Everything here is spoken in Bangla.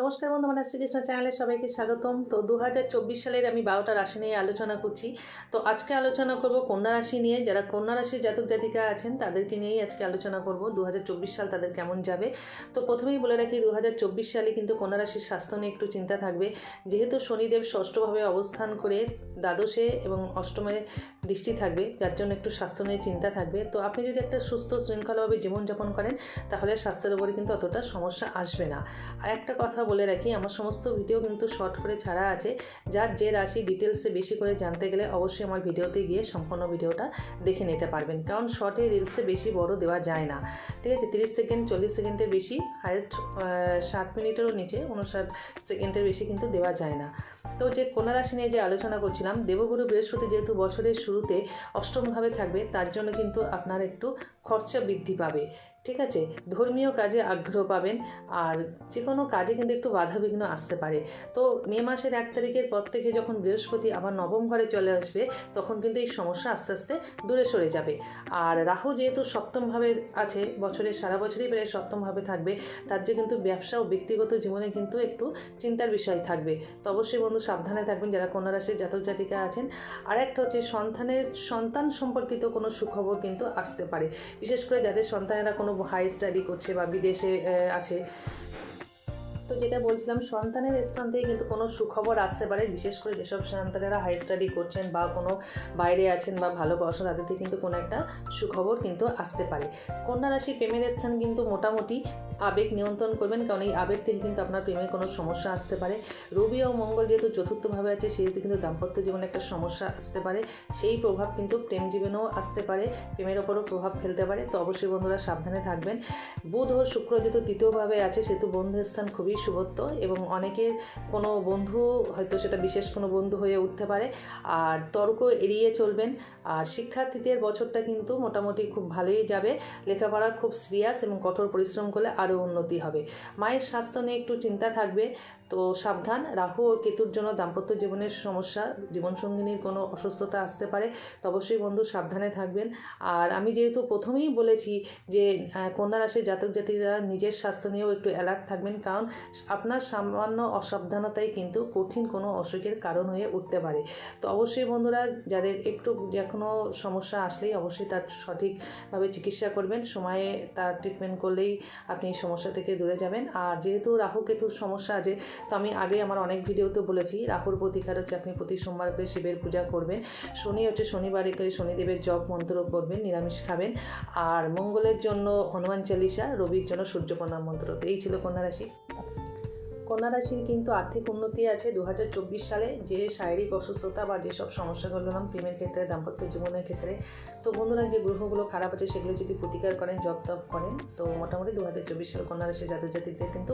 নমস্কার বন্ধু আমার শ্রীকৃষ্ণ চ্যানেলে সবাইকে স্বাগতম। তো দু হাজার চব্বিশ সালের আমি বারোটা রাশি নিয়ে আলোচনা করছি। তো আজকে আলোচনা করব কন্যা রাশি নিয়ে। যারা কন্যা রাশির জাতক জাতিকা আছেন, তাদেরকে নিয়েই আজকে আলোচনা করব। দু হাজার চব্বিশ সাল তাদের কেমন যাবে? তো প্রথমেই বলে রাখি দু হাজার চব্বিশ সালে কিন্তু কন্যা রাশির স্বাস্থ্য নিয়ে একটু চিন্তা থাকবে। যেহেতু শনিদেব ষষ্ঠভাবে অবস্থান করে দ্বাদশে এবং অষ্টমে দৃষ্টি থাকবে, যার জন্য একটু স্বাস্থ্য নিয়ে চিন্তা থাকবে। তো আপনি যদি একটা সুস্থ, শৃঙ্খলাভাবে জীবনযাপন করেন, তাহলে স্বাস্থ্যের উপরে কিন্তু অতটা সমস্যা আসবে না। আর একটা কথা বলে রাখি, আমার সমস্ত ভিডিও কিন্তু শর্ট করে ছাড়া আছে। যার যে রাশি ডিটেলসে বেশি করে জানতে গেলে অবশ্যই আমার ভিডিওতে গিয়ে সম্পূর্ণ ভিডিওটা দেখে নিতে পারবেন। কারণ শর্টে রিলসে বেশি বড় দেওয়া যায় না। ঠিক আছে, তিরিশ সেকেন্ড চল্লিশ সেকেন্ডের বেশি হায়েস্ট ষাট মিনিটেরও নিচে উনষাট সেকেন্ডের বেশি কিন্তু দেওয়া যায় না। তো যে কন্যা রাশি নিয়ে যে আলোচনা করছিলাম, দেবগুরু বৃহস্পতি যেহেতু বছরের শুরুতে অষ্টমভাবে থাকবে, তার জন্য কিন্তু আপনার একটু খরচা বৃদ্ধি পাবে, ঠিক আছে? ধর্মীয় কাজে আগ্রহ পাবেন, আর যে কোনো কাজে কিন্তু একটু বাধাবিঘ্ন আসতে পারে। তো মে মাসের এক তারিখের পর থেকে যখন বৃহস্পতি আবার নবম ঘরে চলে আসবে, তখন কিন্তু এই সমস্যা আস্তে আস্তে দূরে সরে যাবে। আর রাহু যেহেতু সপ্তমভাবে আছে বছরের সারা বছরই প্রায় সপ্তমভাবে থাকবে, তার যে কিন্তু ব্যবসা ও ব্যক্তিগত জীবনে কিন্তু একটু চিন্তার বিষয় থাকবে। তো অবশ্যই বন্ধু, সাবধানে থাকবেন যারা কন্যা রাশির জাতক জাতিকা আছেন। আর একটা হচ্ছে সন্তানের, সন্তান সম্পর্কিত কোনো সুখবর কিন্তু আসতে পারে। বিশেষ করে যাদের সন্তানেরা কোনো হাই স্টাডি করছে বা বিদেশে আছে তো যেটা বলছিলাম, সন্তানের স্থান থেকে কিন্তু কোনো সুখবর আসতে পারে। বিশেষ করে যেসব সন্তানেরা হাই স্টাডি করছেন বা কোনো বাইরে আছেন বা ভালো পড়াশোনা, তাদের থেকে কিন্তু কোনো একটা সুখবর কিন্তু আসতে পারে। কন্যা রাশি প্রেমের স্থান কিন্তু মোটামুটি আবেগ নিয়ন্ত্রণ করবেন, কারণ এই আবেগ থেকে কিন্তু আপনার প্রেমে কোনো সমস্যা আসতে পারে। রবি ও মঙ্গল যেহেতু চতুর্থভাবে আছে, সেহেতু কিন্তু দাম্পত্য জীবনে একটা সমস্যা আসতে পারে। সেই প্রভাব কিন্তু প্রেম জীবনেও আসতে পারে, প্রেমের ওপরও প্রভাব ফেলতে পারে। তো অবশ্যই বন্ধুরা সাবধানে থাকবেন। বুধ ও শুক্র যেহেতু তৃতীয়ভাবে আছে, সেহেতু বন্ধুর স্থান খুবই শুভত্ব এবং অনেকের কোনো বন্ধু, হয়তো সেটা বিশেষ কোনো বন্ধু হয়ে উঠতে পারে। আর তর্ক এড়িয়ে চলবেন। আর শিক্ষার্থীদের বছরটা কিন্তু মোটামুটি খুব ভালোই যাবে। লেখাপড়া খুব সিরিয়াস এবং কঠোর পরিশ্রম করলে আরও উন্নতি হবে। মায়ের স্বাস্থ্য নিয়ে একটু চিন্তা থাকবে। তো সাবধান। রাহু ও কেতুর জন্য দাম্পত্য জীবনের সমস্যা, জীবনসঙ্গিনীর কোনো অসুস্থতা আসতে পারে, তো অবশ্যই বন্ধু সাবধানে থাকবেন। আর আমি যেহেতু প্রথমেই বলেছি যে কন্যা রাশির জাতক জাতিরা নিজের স্বাস্থ্য নিয়েও একটু অ্যালার্ট থাকবেন। কারণ আপনার সামান্য অসাবধানতাই কিন্তু কঠিন কোনো অসুখের কারণ হয়ে উঠতে পারে। তো অবশ্যই বন্ধুরা, যাদের একটু যে কোনো সমস্যা আসলেই অবশ্যই তার সঠিকভাবে চিকিৎসা করবেন। সময়ে তার ট্রিটমেন্ট করলেই আপনি এই সমস্যা থেকে দূরে যাবেন। আর যেহেতু রাহু কেতুর সমস্যা আছে, তো আমি আগে আমার অনেক ভিডিওতে বলেছি, রাহুর প্রতিকার হচ্ছে আপনি প্রতি সোমবার করে শিবের পূজা করবেন। শনি হচ্ছে শনিবারে করে শনিদেবের জপ, মন্ত্র করবেন, নিরামিষ খাবেন। আর মঙ্গলের জন্য হনুমান চালিসা, রবির জন্য সূর্য প্রণাম মন্ত্র এই ছিল কন্যা রাশি। কন্যা রাশির কিন্তু আর্থিক উন্নতি আছে দু হাজার চব্বিশ সালে। যে শারীরিক অসুস্থতা বা যেসব সমস্যাগুলো নাম প্রেমের ক্ষেত্রে, দাম্পত্য জীবনের ক্ষেত্রে। তো বন্ধুরা, যে গ্রহগুলো খারাপ আছে সেগুলো যদি প্রতিকার করেন জব তপ করেন, তো মোটামুটি দু হাজার চব্বিশ সালে কন্যা রাশির জাতক জাতিদের কিন্তু